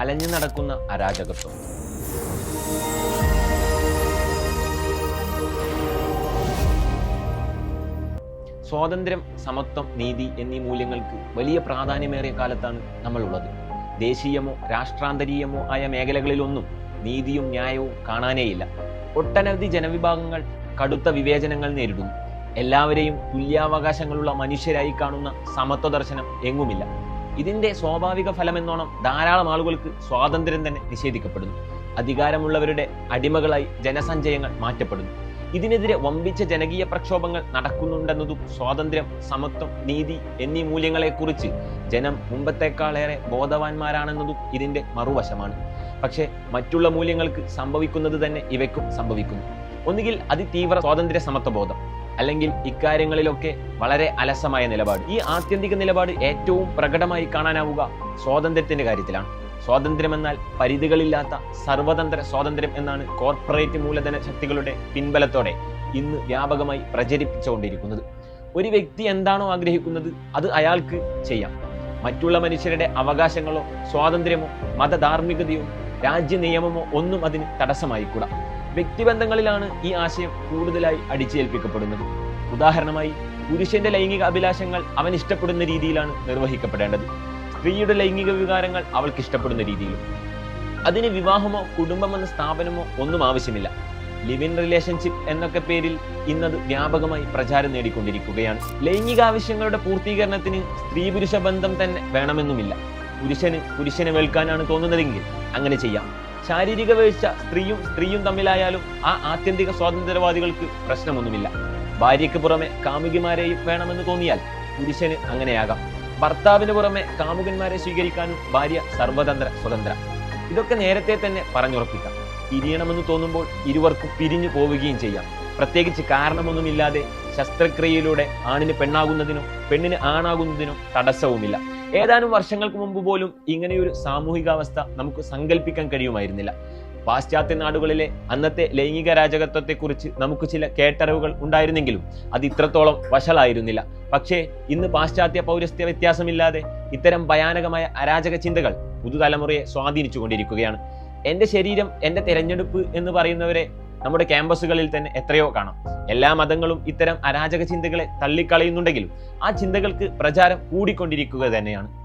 അലഞ്ഞു നടക്കുന്ന അരാജകത്വം. സ്വാതന്ത്ര്യം സമത്വം നീതി എന്നീ മൂല്യങ്ങൾക്ക് വലിയ പ്രാധാന്യമേറിയ കാലത്താണ് നമ്മളുള്ളത്. ദേശീയമോ രാഷ്ട്രാന്തരീയമോ ആയ മേഖലകളിലൊന്നും നീതിയും ന്യായവും കാണാനേയില്ല. ഒട്ടനവധി ജനവിഭാഗങ്ങൾ കടുത്ത വിവേചനങ്ങൾ നേരിടുന്നു എല്ലാവരെയും തുല്യാവകാശങ്ങളുള്ള മനുഷ്യരായി കാണുന്ന സമത്വ ദർശനം എങ്ങുമില്ല. ഇതിന്റെ സ്വാഭാവിക ഫലമെന്നോണം ധാരാളം ആളുകൾക്ക് സ്വാതന്ത്ര്യം തന്നെ നിഷേധിക്കപ്പെടുന്നു. അധികാരമുള്ളവരുടെ അടിമകളായി ജനസഞ്ചയങ്ങൾ മാറ്റപ്പെടുന്നു. ഇതിനെതിരെ വമ്പിച്ച ജനകീയ പ്രക്ഷോഭങ്ങൾ നടക്കുന്നുണ്ടെന്നതും സ്വാതന്ത്ര്യം സമത്വം നീതി എന്നീ മൂല്യങ്ങളെക്കുറിച്ച് ജനം മുമ്പത്തേക്കാളേറെ ബോധവാന്മാരാണെന്നതും ഇതിന്റെ മറുവശമാണ്. പക്ഷേ മറ്റുള്ള മൂല്യങ്ങൾക്ക് സംഭവിക്കുന്നത് തന്നെ ഇവയ്ക്കും സംഭവിക്കുന്നു. ഒന്നുകിൽ അതിതീവ്ര സ്വാതന്ത്ര്യ സമത്വബോധം അല്ലെങ്കിൽ ഇക്കാര്യങ്ങളിലൊക്കെ വളരെ അലസമായ നിലപാട്. ഈ ആത്യന്തിക നിലപാട് ഏറ്റവും പ്രകടമായി കാണാനാവുക സ്വാതന്ത്ര്യത്തിന്റെ കാര്യത്തിലാണ്. സ്വാതന്ത്ര്യം എന്നാൽ പരിധികളില്ലാത്ത സർവതന്ത്ര സ്വാതന്ത്ര്യം എന്നാണ് കോർപ്പറേറ്റ് മൂലധന ശക്തികളുടെ പിൻബലത്തോടെ ഇന്ന് വ്യാപകമായി പ്രചരിപ്പിച്ചുകൊണ്ടിരിക്കുന്നത്. ഒരു വ്യക്തി എന്താണോ ആഗ്രഹിക്കുന്നത് അത് അയാൾക്ക് ചെയ്യാം. മറ്റുള്ള മനുഷ്യരുടെ അവകാശങ്ങളോ സ്വാതന്ത്ര്യമോ മതധാർമ്മികതയോ രാജ്യ നിയമമോ ഒന്നും അതിന് തടസ്സമായിക്കൂടാ. വ്യക്തിബന്ധങ്ങളിലാണ് ഈ ആശയം കൂടുതലായി അടിച്ചേൽപ്പിക്കപ്പെടുന്നത്. ഉദാഹരണമായി പുരുഷന്റെ ലൈംഗിക അഭിലാഷങ്ങൾ അവൻ ഇഷ്ടപ്പെടുന്ന രീതിയിലാണ് നിർവഹിക്കപ്പെടേണ്ടത്. സ്ത്രീയുടെ ലൈംഗിക വികാരങ്ങൾ അവൾക്ക് ഇഷ്ടപ്പെടുന്ന രീതിയിലും. അതിന് വിവാഹമോ കുടുംബമെന്ന സ്ഥാപനമോ ഒന്നും ആവശ്യമില്ല. ലിവ് ഇൻ റിലേഷൻഷിപ്പ് എന്നൊക്കെ പേരിൽ ഇന്നത് വ്യാപകമായി പ്രചാരം നേടിക്കൊണ്ടിരിക്കുകയാണ്. ലൈംഗിക ആവശ്യങ്ങളുടെ പൂർത്തീകരണത്തിന് സ്ത്രീ പുരുഷ ബന്ധം തന്നെ വേണമെന്നുമില്ല. പുരുഷന് പുരുഷനെ വെൽക്കാനാണ് തോന്നുന്നതെങ്കിൽ അങ്ങനെ ചെയ്യാം. ശാരീരിക വീഴ്ച സ്ത്രീയും സ്ത്രീയും തമ്മിലായാലും ആ ആത്യന്തിക സ്വാതന്ത്ര്യവാദികൾക്ക് പ്രശ്നമൊന്നുമില്ല. ഭാര്യയ്ക്ക് പുറമെ കാമുകിമാരെയും വേണമെന്ന് തോന്നിയാൽ പുരുഷന് അങ്ങനെയാകാം. ഭർത്താവിന് പുറമെ കാമുകന്മാരെ സ്വീകരിക്കാനും ഭാര്യ സർവതന്ത്ര സ്വതന്ത്ര. ഇതൊക്കെ നേരത്തെ തന്നെ പറഞ്ഞുറപ്പിക്കാം. പിരിയണമെന്ന് തോന്നുമ്പോൾ ഇരുവർക്കും പിരിഞ്ഞു പോവുകയും ചെയ്യാം. പ്രത്യേകിച്ച് കാരണമൊന്നുമില്ലാതെ ശസ്ത്രക്രിയയിലൂടെ ആണിന് പെണ്ണാകുന്നതിനോ പെണ്ണിന് ആണാകുന്നതിനോ തടസ്സവുമില്ല. ഏതാനും വർഷങ്ങൾക്ക് മുമ്പ് പോലും ഇങ്ങനെയൊരു സാമൂഹികാവസ്ഥ നമുക്ക് സങ്കല്പിക്കാൻ കഴിയുമായിരുന്നില്ല. പാശ്ചാത്യ നാടുകളിലെ അന്നത്തെ ലൈംഗിക രാജകത്വത്തെക്കുറിച്ച് നമുക്ക് ചില കേട്ടറിവുകൾ ഉണ്ടായിരുന്നെങ്കിലും അത് ഇത്രത്തോളം വഷളായിരുന്നില്ല. പക്ഷേ ഇന്ന് പാശ്ചാത്യ പൗരസ്ത്യ വ്യത്യാസമില്ലാതെ ഇത്തരം ഭയാനകമായ അരാജക ചിന്തകൾ പുതുതലമുറയെ സ്വാധീനിച്ചുകൊണ്ടിരിക്കുകയാണ്. എന്റെ ശരീരം എന്റെ തിരഞ്ഞെടുപ്പ് എന്ന് പറയുന്നവരെ നമ്മുടെ ക്യാമ്പസുകളിൽ തന്നെ എത്രയോ കാണാം. എല്ലാ മതങ്ങളും ഇത്തരം അരാജക ചിന്തകളെ തള്ളിക്കളയുന്നുണ്ടെങ്കിലും ആ ചിന്തകൾക്ക് പ്രചാരം കൂടിക്കൊണ്ടിരിക്കുക തന്നെയാണ്.